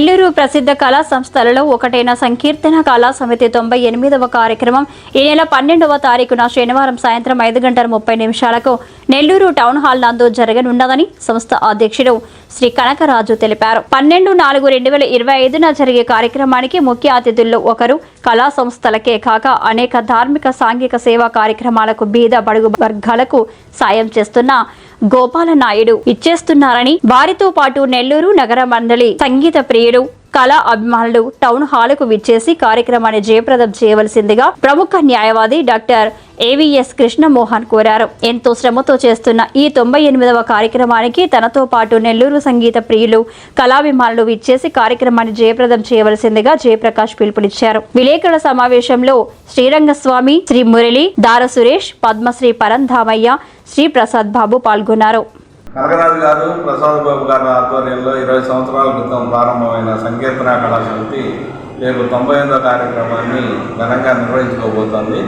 నెల్లూరు ప్రసిద్ధ కళా సంస్థలలో ఒకటైన సంకీర్తన కళా సమితి తొంభై ఎనిమిదవ కార్యక్రమం ఈ నెల పన్నెండవ తారీఖున శనివారం సాయంత్రం ఐదు గంటల ముప్పై నిమిషాలకు నెల్లూరు టౌన్ హాల్ నందు జరగనున్నదని సంస్థ అధ్యక్షుడు శ్రీ కనకరాజు తెలిపారు. పన్నెండు నాలుగు రెండు వేల ఇరవై ఐదున జరిగే కార్యక్రమానికి ముఖ్య అతిథుల్లో ఒకరు కళా సంస్థలకే కాక అనేక ధార్మిక సాంఘిక సేవా కార్యక్రమాలకు బీద బడుగు వర్గాలకు సాయం చేస్తున్న గోపాల నాయుడు ఇచ్చేస్తున్నారని వారితో పాటు నెల్లూరు నగర మండలి సంగీత ప్రియుడు కళా అభిమానులు టౌన్ హాల్కు విచ్చేసి కార్యక్రమాన్ని జయప్రదం చేయవలసిందిగా ప్రముఖ న్యాయవాది డాక్టర్ ఏవిఎస్ కృష్ణమోహన్ కోరారు. ఎంతో శ్రమతో చేస్తున్న ఈ తొంభై ఎనిమిదవ కార్యక్రమానికి తనతో పాటు నెల్లూరు సంగీత ప్రియులు కళాభిమానులు విచ్చేసి కార్యక్రమాన్ని జయప్రదం చేయవలసిందిగా జయప్రకాష్ పిలుపునిచ్చారు. విలేకరుల సమావేశంలో శ్రీరంగస్వామి శ్రీ మురళి దార సురేష్ పద్మశ్రీ పరంధామయ్య శ్రీ ప్రసాద్ బాబు పాల్గొన్నారు. కనకరాజు గారు ప్రసాద్ బాబు గారి ఆధ్వర్యంలో ఇరవై సంవత్సరాల క్రితం ప్రారంభమైన సంకీర్తన కళా రేపు తొంభై ఎనిమిదో కార్యక్రమాన్ని ఘనంగా నిర్వహించుకోబోతోంది.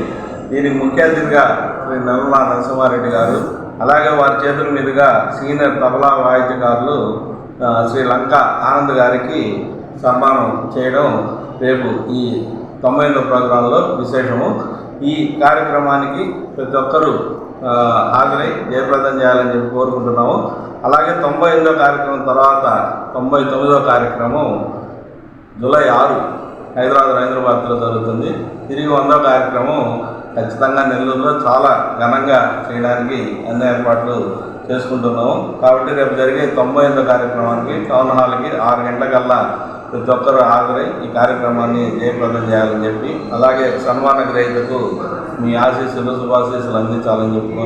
దీనికి ముఖ్య అతిథిగా శ్రీ నిర్మలా నరసింహారెడ్డి గారు అలాగే వారి చేతుల మీదుగా సీనియర్ తబలా వాయిద్యకారులు శ్రీ లంక ఆనంద్ గారికి సన్మానం చేయడం రేపు ఈ తొంభై ఎనిమిదో ప్రోగ్రాంలో విశేషము. ఈ కార్యక్రమానికి ప్రతి ఒక్కరూ హాజరై జయప్రదం చేయాలని చెప్పి కోరుకుంటున్నాము. అలాగే తొంభై ఎనిమిదో కార్యక్రమం తర్వాత తొంభై తొమ్మిదో కార్యక్రమం జూలై ఆరు హైదరాబాద్ హైదరాబాద్లో జరుగుతుంది. తిరిగి వందో కార్యక్రమం ఖచ్చితంగా నెల్లూరులో చాలా ఘనంగా చేయడానికి అన్ని ఏర్పాట్లు చేసుకుంటున్నాము. కాబట్టి రేపు జరిగే తొంభై ఎనిమిదో కార్యక్రమానికి టౌన్ హాల్కి ఆరు గంటలకల్లా ప్రతి ఒక్కరూ హాజరై ఈ కార్యక్రమాన్ని జయప్రదం చేయాలని చెప్పి అలాగే సన్మాన గ్రహీతకు మీ ఆశీస్సులు శుభాశీస్సులు అందించాలని చెప్పి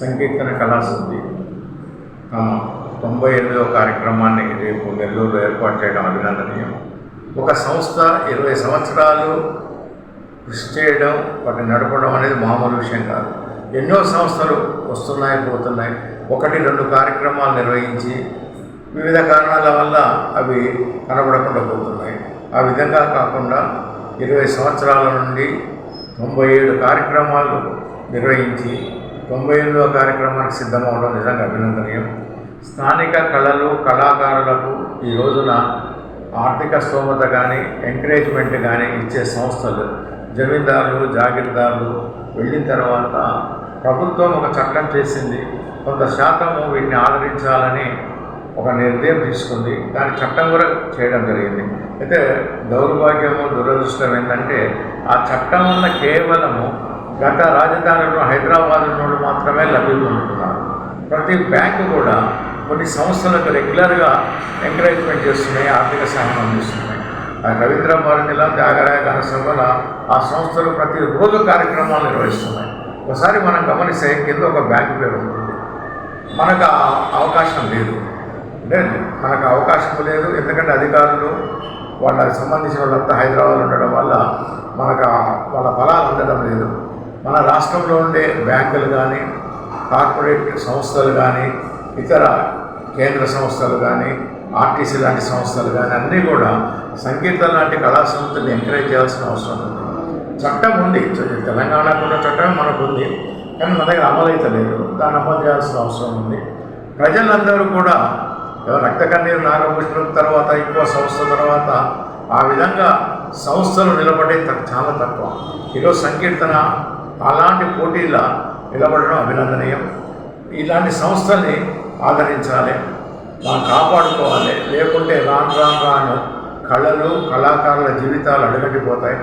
సంకీర్తన కళాశుద్ధి తమ తొంభై ఎనిమిదవ కార్యక్రమాన్ని రేపు నెల్లూరులో ఏర్పాటు చేయడం అభినందనీయం. ఒక సంస్థ ఇరవై సంవత్సరాలు కృషి చేయడం వాటిని నడపడం అనేది మామూలు విషయం కాదు. ఎన్నో సంస్థలు వస్తున్నాయి పోతున్నాయి. ఒకటి రెండు కార్యక్రమాలు నిర్వహించి వివిధ కారణాల వల్ల అవి కనబడకుండా పోతున్నాయి. ఆ విధంగా కాకుండా ఇరవై సంవత్సరాల నుండి తొంభై ఏడు కార్యక్రమాలు నిర్వహించి తొంభై ఎనిమిదవ కార్యక్రమానికి సిద్ధమవడం నిజంగా అభినందనీయం. స్థానిక కళలు కళాకారులకు ఈ రోజున ఆర్థిక స్తోమత కానీ ఎంకరేజ్మెంట్ కానీ ఇచ్చే సంస్థలు జమీందారులు జాగీర్దారులు వెళ్ళిన తర్వాత ప్రభుత్వం ఒక చట్టం చేసింది. కొంత శాతము వీటిని ఆదరించాలని ఒక నిర్ణయం తీసుకుంది. దాని చట్టం కూడా చేయడం జరిగింది. అయితే దౌర్భాగ్యము దురదృష్టం ఏంటంటే ఆ చట్టం ఉన్న కేవలము గత రాజధానిలో హైదరాబాద్ నుండి మాత్రమే లబ్ధి పొందుతున్నారు. ప్రతి బ్యాంకు కూడా కొన్ని సంస్థలకు రెగ్యులర్గా ఎంకరేజ్మెంట్ చేస్తున్నాయి ఆర్థిక సహాయం అందిస్తున్నాయి. ఆ రవీంద్ర భారతిలా త్యాగరాయ గాన ఆ సంస్థలు ప్రతిరోజు కార్యక్రమాలు నిర్వహిస్తున్నాయి. ఒకసారి మనం గమనిస్తే కింద ఒక బ్యాంకు పేరు ఉంటుంది. మనకు అవకాశం లేదు. అంటే మనకు అవకాశం లేదు. ఎందుకంటే అధికారులు వాళ్ళకి సంబంధించిన వాళ్ళంతా హైదరాబాద్ ఉండడం వల్ల మనకు వాళ్ళ ఫలాలు అందడం లేదు. మన రాష్ట్రంలో ఉండే బ్యాంకులు కానీ కార్పొరేట్ సంస్థలు కానీ ఇతర కేంద్ర సంస్థలు కానీ ఆర్టీసీ లాంటి సంస్థలు కానీ అన్నీ కూడా సంగీతం లాంటి కళా సంస్థలను ఎంకరేజ్ చేయాల్సిన అవసరం ఉంది. చట్టం ఉంది. తెలంగాణకు ఉన్న చట్టం మనకు ఉంది. కానీ మన దగ్గర అమలైతలేదు దాన్ని అమలు చేయాల్సిన అవసరం ఉంది. ప్రజలందరూ కూడా రక్త కన్నీరు నాగభూషణం తర్వాత ఇంకో సంస్థ తర్వాత ఆ విధంగా సంస్థలు నిలబడే చాలా తక్కువ. ఈరోజు సంకీర్తన అలాంటి పోటీల నిలబడడం అభినందనీయం. ఇలాంటి సంస్థల్ని ఆదరించాలి మనం కాపాడుకోవాలి. లేకుంటే రాను రాను రాను కళలు కళాకారుల జీవితాలు అడుగట్టిపోతాయి.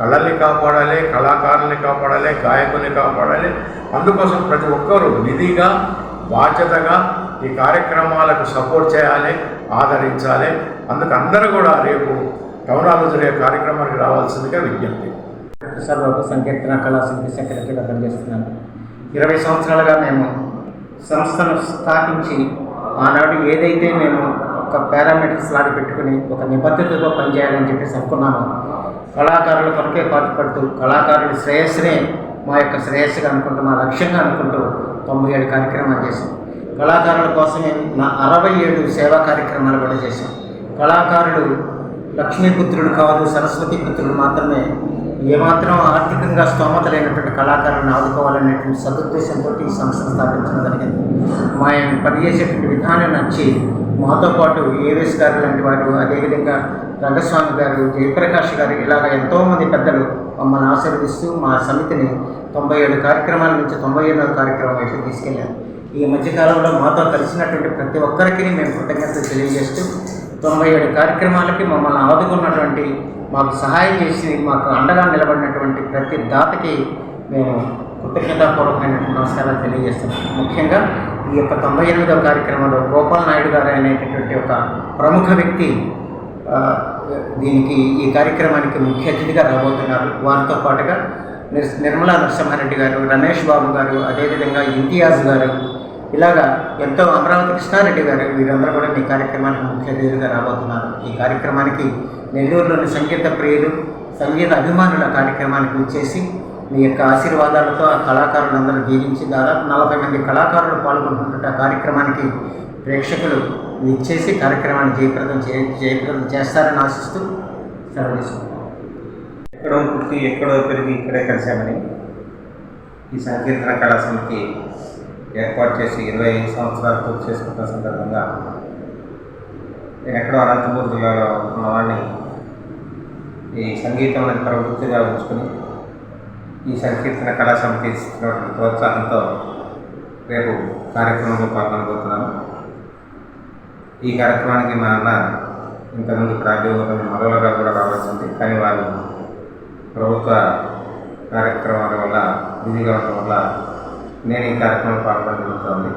కళల్ని కాపాడాలి కళాకారుల్ని కాపాడాలి గాయకుల్ని కాపాడాలి. అందుకోసం ప్రతి ఒక్కరూ నిధిగా బాధ్యతగా ఈ కార్యక్రమాలకు సపోర్ట్ చేయాలి ఆదరించాలి. అందుకు అందరూ కూడా రేపు టౌనాలో జరిగే కార్యక్రమానికి రావాల్సిందిగా విజ్ఞప్తి. సర్వకు సంకీర్తన కళా సమితి సెక్రటరీగా పనిచేస్తున్నాను. ఇరవై సంవత్సరాలుగా మేము సంస్థను స్థాపించి ఆనాడు ఏదైతే మేము ఒక పారామీటర్స్ లాగా పెట్టుకుని ఒక నిబద్ధతతో పనిచేయాలని చెప్పేసి అనుకున్నాము. కళాకారుల కొరకే పాటుపడుతూ కళాకారుల శ్రేయస్సునే మా యొక్క శ్రేయస్సుగా అనుకుంటూ మా లక్ష్యంగా అనుకుంటూ తొంభై ఏడు కార్యక్రమాలు చేసింది కళాకారుల కోసమే నా అరవై ఏడు సేవా కార్యక్రమాలు కూడా చేశాం. కళాకారులు లక్ష్మీపుత్రుడు కాదు సరస్వతి పుత్రుడు మాత్రమే ఏమాత్రం ఆర్థికంగా స్తోమత లేనటువంటి కళాకారులను ఆదుకోవాలనేటువంటి సదుద్దేశంతో ఈ సంస్థ స్థాపించడం జరిగింది. మా ఆయన పనిచేసేటువంటి విధానం నచ్చి మాతో పాటు ఏవేస్ గారు లాంటి వారు అదేవిధంగా రంగస్వామి గారు జయప్రకాష్ గారు ఇలాగ ఎంతోమంది పెద్దలు మమ్మల్ని ఆశీర్వదిస్తూ మా సమితిని తొంభై ఏడు కార్యక్రమాల నుంచి తొంభై ఎనిమిది కార్యక్రమం వైపు తీసుకెళ్ళారు. ఈ మధ్యకాలంలో మాతో కలిసినటువంటి ప్రతి ఒక్కరికి మేము కృతజ్ఞతలు తెలియజేస్తూ తొంభై ఏడు కార్యక్రమాలకి మమ్మల్ని ఆదుకున్నటువంటి మాకు సహాయం చేసి మాకు అండగా నిలబడినటువంటి ప్రతి దాతకి మేము కృతజ్ఞతాపూర్వకమైనటువంటి నమస్కారాలు తెలియజేస్తున్నాం. ముఖ్యంగా ఈ యొక్క తొంభై ఎనిమిదవ కార్యక్రమంలో గోపాల్ నాయుడు గారు అనేటటువంటి ఒక ప్రముఖ వ్యక్తి దీనికి ఈ కార్యక్రమానికి ముఖ్య అతిథిగా రాబోతున్నారు. వారితో పాటుగా నిర్మలా నరసింహారెడ్డి గారు రమేష్ బాబు గారు అదేవిధంగా ఇంతియాజ్ గారు ఇలాగా ఎంతో అమరావతి కృష్ణారెడ్డి గారు వీరందరూ కూడా ఈ కార్యక్రమానికి ముఖ్య అతిథిగా రాబోతున్నారు. ఈ కార్యక్రమానికి నెల్లూరులోని సంగీత ప్రియులు సంగీత అభిమానుల కార్యక్రమానికి వచ్చేసి మీ యొక్క ఆశీర్వాదాలతో ఆ కళాకారులందరూ జీవించి దాదాపు నలభై మంది కళాకారులు పాల్గొంటున్న ఆ కార్యక్రమానికి ప్రేక్షకులు ఇచ్చేసి కార్యక్రమాన్ని జయప్రదం చే జయప్రదం చేస్తారని ఆశిస్తూ సెలవు తీసుకుంటాం ఎక్కడో పుట్టి ఎక్కడో పెరిగి ఇక్కడే కలిశామని ఈ సంకీర్తన కళా సమితి ఏర్పాటు చేసి ఇరవై ఐదు సంవత్సరాలు పూర్తి చేసుకుంటున్న సందర్భంగా నేను ఎక్కడో అనంతపూర్ జిల్లాలో ఉన్నవాడిని ఈ సంగీతం అనేది ప్రవృత్తిగా ఉంచుకుని ఈ సంకీర్తన కళా సమితి ఇస్తున్నటువంటి ప్రోత్సాహంతో రేపు కార్యక్రమంలో పాల్గొనబోతున్నాను. ఈ కార్యక్రమానికి మా అన్న ఇంతకుముందు రాజ్యోగం ఆడియోగతం మరోలుగా కూడా రావాల్సింది కానీ వారు ప్రభుత్వ కార్యక్రమాల వల్ల బిజీగా ఉండటం వల్ల నేను ఈ కార్యక్రమం పాల్గొనడం జరుగుతోంది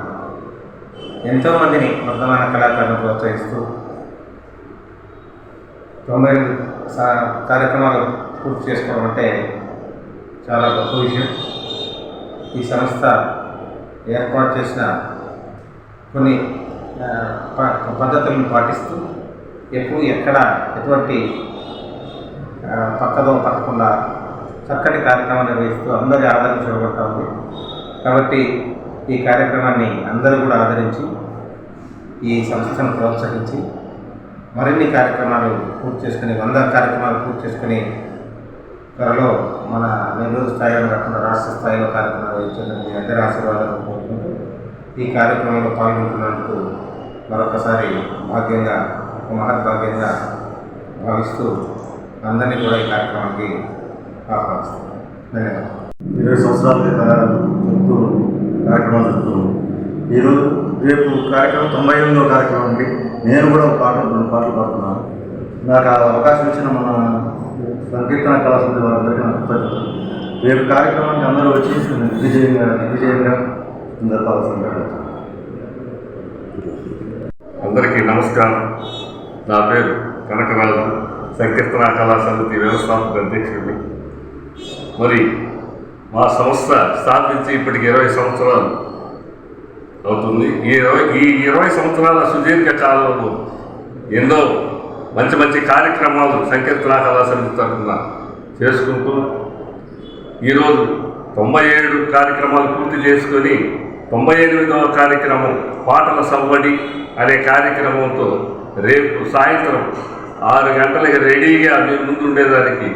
ఎంతోమందిని వర్ధమాన కళాకారులను ప్రోత్సహిస్తూ తొంభై సా- కార్యక్రమాలు పూర్తి చేసుకోవడం అంటే చాలా గొప్ప విషయం. ఈ సంస్థ ఏర్పాటు చేసిన కొన్ని ప- పద్ధతులను పాటిస్తూ ఎప్పుడు ఎక్కడ ఎటువంటి పక్కదో పట్టకుండా చక్కటి కార్యక్రమాన్ని నిర్వహిస్తూ అందరి ఆదరణ చూడబడతా ఉంది. కాబట్టి ఈ కార్యక్రమాన్ని అందరూ కూడా ఆదరించి ఈ సంస్థను ప్రోత్సహించి మరిన్ని కార్యక్రమాలు పూర్తి చేసుకుని వంద కార్యక్రమాలు పూర్తి చేసుకుని త్వరలో మన నెల్లూరు స్థాయిలో కాకుండా రాష్ట్ర స్థాయిలో కార్యక్రమాలు ఇచ్చేందుకు మీ అందరి ఆశీర్వాదాలు కోరుకుంటూ ఈ కార్యక్రమంలో పాల్గొంటున్నందుకు మరొకసారి భాగ్యంగా ఒక మహద్భాగ్యంగా భావిస్తూ అందరినీ కూడా ఈ కార్యక్రమానికి ఆహ్వానిస్తాను ధన్యవాదాలు. ఇరవై సంవత్సరాలు చెప్తూ కార్యక్రమం జరుపుతున్నాం ఈరోజు రేపు కార్యక్రమం తొంభై ఎనిమిదో కార్యక్రమం అండి. నేను కూడా ఒక పాట రెండు పాటలు పాడుతున్నాను నాకు ఆ అవకాశం ఇచ్చిన మన సంకీర్తన కళాసమితి వారందరికీ నాకు కృతజ్ఞతలు. రేపు కార్యక్రమానికి అందరూ వచ్చి దిగ్విజయంగా దిగ్విజయంగా జరపాల్సిందిగా అందరికీ నమస్కారం. నా పేరు కనకరాజు సంకీర్తన కళా సమితి వ్యవస్థాపక అధ్యక్షుడిని. మరి మా సంస్థ స్థాపించి ఇప్పటికి ఇరవై సంవత్సరాలు అవుతుంది. ఈ ఇరవై ఈ ఇరవై సంవత్సరాల సుదీర్ఘ కాలంలో ఎన్నో మంచి మంచి కార్యక్రమాలు సంకీర్తన కళా సమితి తరఫున చేసుకుంటూ ఈరోజు తొంభై ఏడు కార్యక్రమాలు పూర్తి చేసుకొని తొంభై ఎనిమిదవ కార్యక్రమం పాటల సవ్వడి అనే కార్యక్రమంతో రేపు సాయంత్రం ఆరు గంటలకి రెడీగా మీ ముందు ఉండేదానికి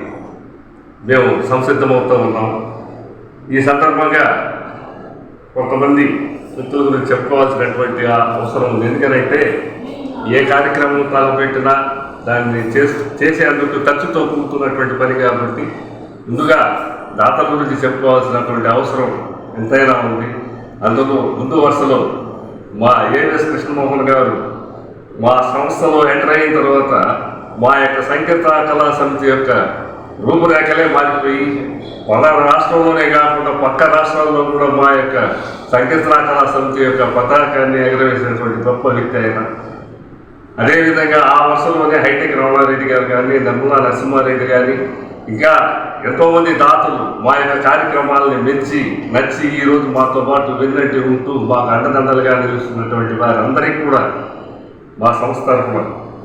మేము సంసిద్ధమవుతూ ఉన్నాం. ఈ సందర్భంగా కొంతమంది వ్యక్తుల గురించి చెప్పుకోవాల్సినటువంటి అవసరం ఉంది. ఎందుకనంటే ఏ కార్యక్రమం తలపెట్టినా దాన్ని చేసేందుకు ఖర్చుతో కూడుకున్నటువంటి పని కాబట్టి ముందుగా దాతల గురించి చెప్పుకోవాల్సినటువంటి అవసరం ఎంతైనా ఉంది. అందులో ముందు వరుసలో మా ఏఎస్ కృష్ణమోహన్ గారు మా సంస్థలో ఎంటర్ అయిన తర్వాత మా యొక్క సంకీర్తన కళా సమితి యొక్క రూపురేఖలే మారిపోయి మన రాష్ట్రంలోనే కాకుండా పక్క రాష్ట్రాల్లో కూడా మా యొక్క సంకీర్తనా కళా సమితి యొక్క పతాకాన్ని ఎగరవేసినటువంటి గొప్ప వ్యక్తి ఆయన. అదేవిధంగా ఆ వర్షంలోనే హైటెక్ రమణారెడ్డి గారు కానీ నిర్మలా నరసింహారెడ్డి గారి ఇంకా ఎంతోమంది దాతలు మా యొక్క కార్యక్రమాలని మెచ్చి నచ్చి ఈరోజు మాతో పాటు వెన్నట్టు ఉంటూ మాకు అండదండలుగా నిలుస్తున్నటువంటి వారందరికీ కూడా మా సంస్థ తరఫున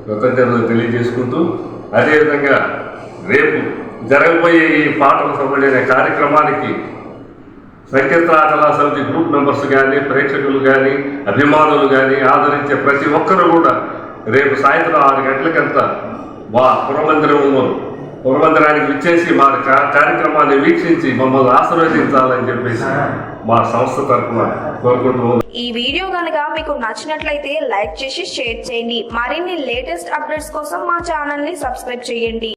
కృతజ్ఞతలు తెలియజేసుకుంటూ అదేవిధంగా రేపు జరగబోయే ఈ పాటల సభ్యుడు అనే కార్యక్రమానికి సంకీర్తన సమితి గ్రూప్ మెంబర్స్ కానీ ప్రేక్షకులు కానీ అభిమానులు కానీ ఆదరించే ప్రతి ఒక్కరూ కూడా రేపు సాయంత్రం ఆరు గంటలకంతా మా పురమందిరంలో పురమందిరానికి విచ్చేసి మా కార్యక్రమాన్ని వీక్షించి మమ్మల్ని ఆశీర్వదించాలని చెప్పేసి మా సంస్థ తరఫున కోరుకుంటున్నాం ఈ వీడియో కనుక మీకు నచ్చినట్లయితే లైక్ చేసి షేర్ చేయండి. మరిన్ని లేటెస్ట్ అప్డేట్స్ కోసం మా ఛానల్ని సబ్స్క్రైబ్ చేయండి.